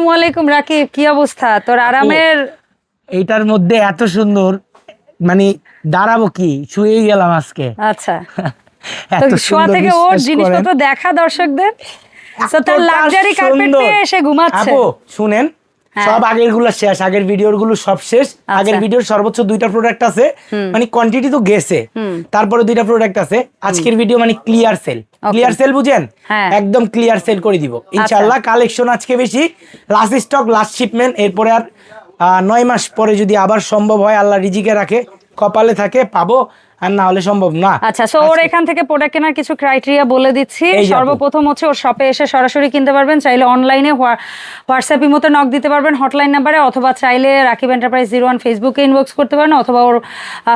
আসসালামু আলাইকুম রাকিব কি অবস্থা? তোর আরামের? এইটার মধ্যে এত সুন্দর মানে দাঁড়াবো কি? শুয়েই গেলাম আজকে। আচ্ছা। শোয়া থেকে ওর জিনিসপত্র দেখা দর্শকদের। তো তার লাক্সারি কার্পেট পেয়ে এসে ঘুমাচ্ছে। আপু শুনেন। সব আগেরগুলো শেষ আগের ভিডিওরগুলো সব শেষ। আগের ভিডিওর সর্বোচ্চ দুইটা প্রোডাক্ট আছে। মানে কোয়ান্টিটি তো গেছে। তারপরে দুইটা প্রোডাক্ট আছে। আজকের ভিডিও মানে ক্লিয়ার সেল ক্লিয়ার সেল বুঝেন? হ্যাঁ। একদম ক্লিয়ার সেল করে দিব। ইনশাআল্লাহ কালেকশন আজকে বেশি। লাস্ট স্টক লাস্ট শিপমেন্ট এরপরে আর নয় মাস পরে যদি আবার সম্ভব হয় আল্লাহ রিজিকে রাখে কপালে থাকে পাবো। আর না হলে সম্ভব না। আচ্ছা সো ওর এখান থেকে প্রোডাক্ট কেনার কিছু ক্রাইটেরিয়া বলে দিচ্ছি। সর্বপ্রথম হচ্ছে ওর শপে এসে সরাসরি কিনতে পারবেন চাইলে অনলাইনে হোয়াটসঅ্যাপ মতো নক দিতে পারবেন হটলাইন নাম্বারে অথবা চাইলে রাকিব এন্টারপ্রাইজ জিরো ওয়ান ফেসবুকে ইনবক্স করতে পারেন অথবা ওর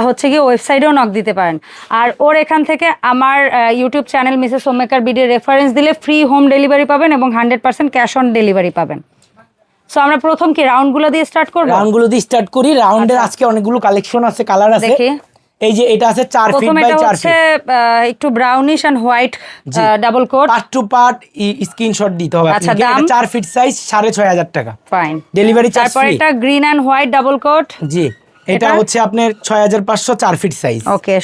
হচ্ছে কি ওয়েবসাইটেও নক দিতে পারেন। আর ওর এখান থেকে আমার ইউটিউব চ্যানেল মিসেস হোমমেকার বিডির রেফারেন্স দিলে ফ্রি হোম ডেলিভারি পাবেন এবং hundred percent cash on delivery পাবেন। সো আমরা প্রথম কি রাউন্ডগুলো দিয়ে স্টার্ট করব? রাউন্ডগুলো দিয়ে স্টার্ট করি। রাউন্ডের আজকে অনেকগুলো কালেকশন আছে কালার আছে। আচ্ছা। এই যে এটা আছে চার ফিট বাই এটা চার হচ্ছে ফিট একটু brownish and white double coat part two part screenshot দিতে হবে আচ্ছা, আপনাকে। এটা চার ফিট সাইজ সাড়ে ছয় হাজার টাকা। ফাইন ডেলিভারি চার্জ তারপর এটা green and white double coat জি। এটা? হচ্ছে আপনার ছয় হাজার পাঁচশো চার ফিট সাইজ ওকে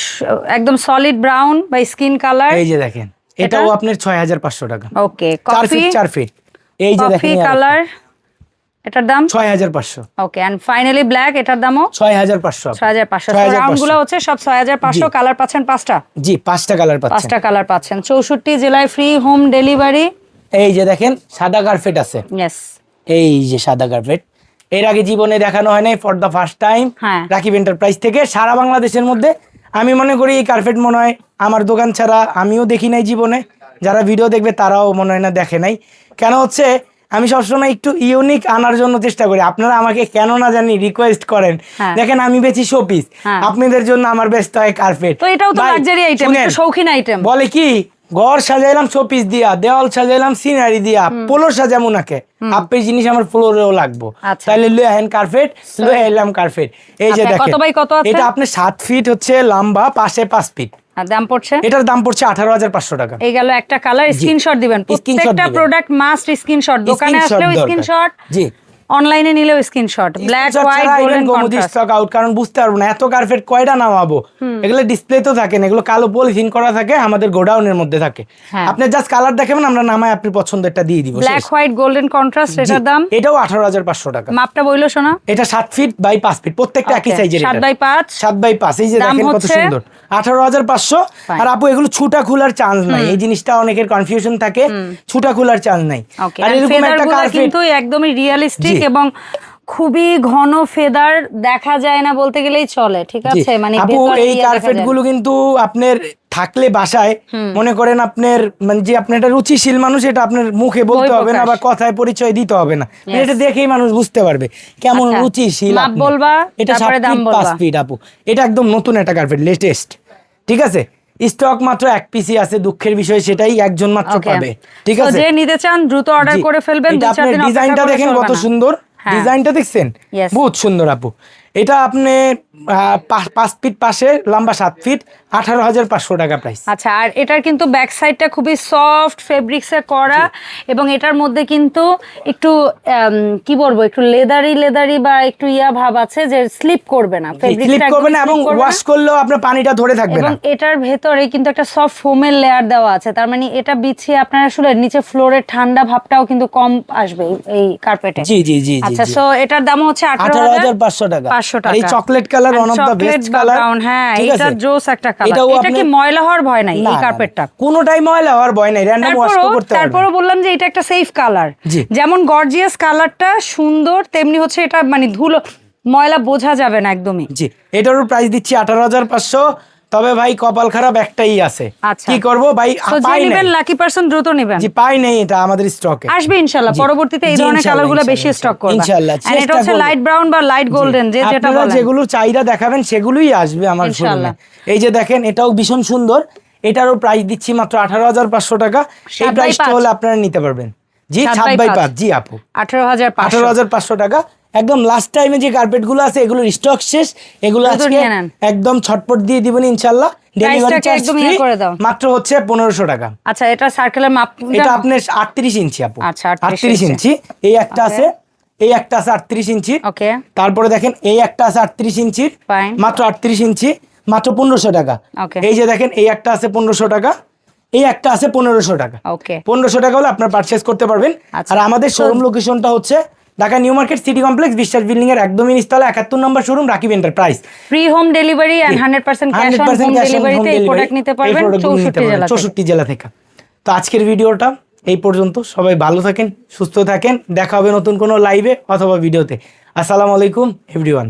একদম সলিড ব্রাউন বা স্কিন কালার এই যে দেখেন। এটাও আপনার ছয় হাজার পাঁচশো টাকা। ওকে কফি ফিট চার ফিট এই যে কফি কালার এটার দাম? ছয় হাজার পাঁচশো। ওকে এন্ড ফাইনালি ব্ল্যাক এটার দামও? ছয় হাজার পাঁচশো ছয় হাজার পাঁচশো। 6500 রাউন্ডগুলো হচ্ছে সব ছয় হাজার পাঁচশো। জি। কালার পাচ্ছেন পাঁচটা? জি পাঁচটা কালার পাচ্ছেন। পাঁচটা কালার পাচ্ছেন। চৌষট্টি জেলায় ফ্রি হোম ডেলিভারি এই যে দেখেন সাদা কার্পেট আছে। ইয়েস এই যে সাদা কার্পেট এর আগে জীবনে দেখানো হয় নাই for the first time. Rakib enterprise থেকে সারা বাংলাদেশের মধ্যে। আমি মনে করি এই কার্পেট মনে হয় আমার দোকান ছাড়া আমিও দেখি নাই জীবনে। যারা ভিডিও দেখবে তারাও মনে হয় না দেখে নাই। কেন হচ্ছে আমি সবসময় একটু ইউনিক আনার জন্য চেষ্টা করি। আপনারা আমাকে কেন না জানি রিকোয়েস্ট করেন। হ্যাঁ। দেখেন আমি বেচি শোপিস হ্যাঁ। আপনাদের জন্য আমার ব্যস্ত হয় কার্পেট তো এটাও তো লাক্সারি আইটেম শৌখিন আইটেম বলে কি ঘর সাজাইলাম শোপিস দিয়া দেওয়াল সাজাইলাম সিনারি দিয়া পোলোর সাজাম উনাকে আপের জিনিস আমার ফ্লোরেও লাগবো। তাহলে লয়ে আহেন কার্পেট লয়ে এলাম কার্পেট এই যে আচ্ছা, দেখেন? এটা আপনার সাত ফিট হচ্ছে লম্বা পাশে পাঁচ ফিট দাম পড়ছে? এটার দাম টাকা। এই গেল একটা কালার স্ক্রিনশট দিবেন। প্রত্যেকটা। প্রোডাক্ট মাস্ট স্ক্রিনশট দোকানে Screenshot আসলেও স্ক্রিনশট জি। অনলাইনে নিলেও screenshot black Screenshot white golden even গোমতী কন্ট্রাস্ট কারণ বুঝতে পারব না এত কার্পেট কয়টা নামাবো? এগুলো ডিসপ্লে তো থাকে না এগুলো কালো পলিথিন করা থাকে আমাদের গোডাউনের মধ্যে থাকে। হ্যাঁ। আপনি জাস্ট কালার দেখাবেন আমরা নামায় আপনি পছন্দেরটা দিয়ে দিব ব্ল্যাক হোয়াইট গোল্ডেন কন্ট্রাস্ট এটার দাম? এটাও আঠারো হাজার পাঁচশো টাকা। মাপটা বইলো শোনা। এটা সাত ফিট বাই পাঁচ ফিট প্রত্যেকটা একই সাইজের সাত বাই পাঁচ। সাত বাই পাঁচ এই যে দেখেন কত সুন্দর। আঠারো হাজার পাঁচশো। আর আপু এগুলো ছুটা খোলার চান্স নাই। এই জিনিসটা অনেকের কনফিউশন থাকে। ছুটা খোলার চান্স নাই। আর এরকম একটা কার্পেট কিন্তু একদমই রিয়েলিস্টিক এবং খুবই ঘন ফেদার দেখা যায় না বলতে গেলেই চলে। ঠিক আছে? মানে আপু এই কার্পেটগুলো কিন্তু আপনার থাকলে বাসায় মনে করেন আপনার মানে যে আপনার একটা রুচিশীল মানুষ এটা আপনার মুখে বলতে হবে না বা কথায় পরিচয় দিতে হবে না। মানে এটা দেখেই মানুষ বুঝতে পারবে কেমন আচ্ছা, রুচিশীল। বলবা, এটা সাত দাম ফিট পাঁচ। ফিট আপু। এটা একদম নতুন একটা কার্পেট লেটেস্ট ঠিক আছে? স্টক মাত্র এক পিসি আছে দুঃখের বিষয় সেটাই একজন মাত্র. পাবে ঠিক আছে? যে নিতে চান দ্রুত অর্ডার করে ফেলবেন ডিজাইনটা দেখেন কত সুন্দর। হ্যাঁ। ডিজাইনটা দেখছেন? বহুত সুন্দর আপু। এটা আপনি পাঁচ ফিট পাশে লম্বা সাত ফিট আঠারো হাজার পাঁচশো টাকা প্রাইস আচ্ছা আর এটার কিন্তু ব্যাক সাইডটা খুবই সফট ফেব্রিক্সে করা এবং এটার মধ্যে কিন্তু একটু কি বলব একটু লেদারি লেদারি বা একটু ইয়া ভাব আছে যে স্লিপ করবে না। স্লিপ করবে না এবং ওয়াশ করলেও আপনার পানিটা ধরে থাকবে এবং এটার ভেতরে কিন্তু একটা সফট ফোমের লেয়ার দেওয়া আছে। তার মানে এটা বিছিয়ে আপনার আসলে নিচে ফ্লোরের ঠান্ডা ভাবটাও কিন্তু কম আসবে এই- কার্পেটে জি জি জি আচ্ছা সো এটার দাম হচ্ছে আঠারো হাজার পাঁচশো টাকা। এই chocolate colour one of the best colour হ্যাঁ এটা জোস একটা কালার এটা কি ময়লা হওয়ার ভয় নাই? এই। কার্পেটটা কোনোটাই ময়লা হওয়ার ভয় নাই র্যান্ডম ওয়াশ করতে পারবেন। বললাম যে এটা একটা সেফ কালার যেমন গর্জিয়াস কালারটা সুন্দর তেমনি হচ্ছে এটা মানে ধুলো ময়লা বোঝা যাবে না একদমই। জি এটারও প্রাইস দিচ্ছি আঠারো হাজার পাঁচশো। তবে ভাই কপাল খারাপ একটাই আছে। আচ্ছা। কি করব ভাই? পাই নেবেন লাকি পার্সন দ্রুত নেবেন। জি পাই নেই এটা আমাদের স্টকে আসবে ইনশাল্লাহ। পরবর্তীতে এই ধরনের কালারগুলো বেশি স্টক করবে। ইনশাল্লাহ, এটা হচ্ছে লাইট ব্রাউন বা লাইট গোল্ডেন যে যেটা বলেন। যেগুলো চাহিদা দেখাবেন সেগুলোই আসবে আমার শোরুমে। এই যে দেখেন এটাও ভীষণ সুন্দর। এটারও প্রাইস দিচ্ছি মাত্র আঠারো হাজার পাঁচশো টাকা। এই প্রাইসটা হলে আপনারা নিতে পারবেন। জি সাত বাই? পাঁচ। জি আপু। আঠারো হাজার আঠারো হাজার পাঁচশো টাকা। একদম লাস্ট টাইমে যে কার্পেটগুলো আছে এগুলোর স্টক শেষ। এগুলো আজকে একদম ছটপট দিয়ে দিবেন ইনশাল্লাহ। ডেলিভারি চার্জ দাও। মাত্র হচ্ছে পনেরোশো টাকা। আচ্ছা এটা সার্কেলের মাপ এটা আপনার আটত্রিশ ইঞ্চি আপু। আচ্ছা, 38 ইঞ্চি। এই একটা আছে এই একটা আছে আটত্রিশ ইঞ্চি। ওকে তারপরে দেখেন এই একটা আছে আটত্রিশ ইঞ্চি। মাত্র আটত্রিশ ইঞ্চি মাত্র পনেরোশো টাকা। এই যে দেখেন এই একটা আছে পনেরোশো টাকা এই একটা আছে পনেরোশো টাকা। ওকে পনেরোশো টাকা হলে আপনার পারচেস করতে পারবেন। আচ্ছা। আর আমাদের শোরুম লোকেশনটা হচ্ছে Dhaka new market city complex Biswas building এর একদমই নিচতলা একাত্তর নম্বর showroom Rakib enterprise. Free home delivery and hundred percent cash on ডেলিভারিতে এই প্রোডাক্ট নিতে পারবেন। চৌষট্টি জেলা থেকে। তো আজকের ভিডিওটা এই পর্যন্ত সবাই ভালো থাকেন সুস্থ থাকেন দেখা হবে নতুন কোনো লাইভে অথবা ভিডিওতে আসসালামু আলাইকুম এভরিওয়ান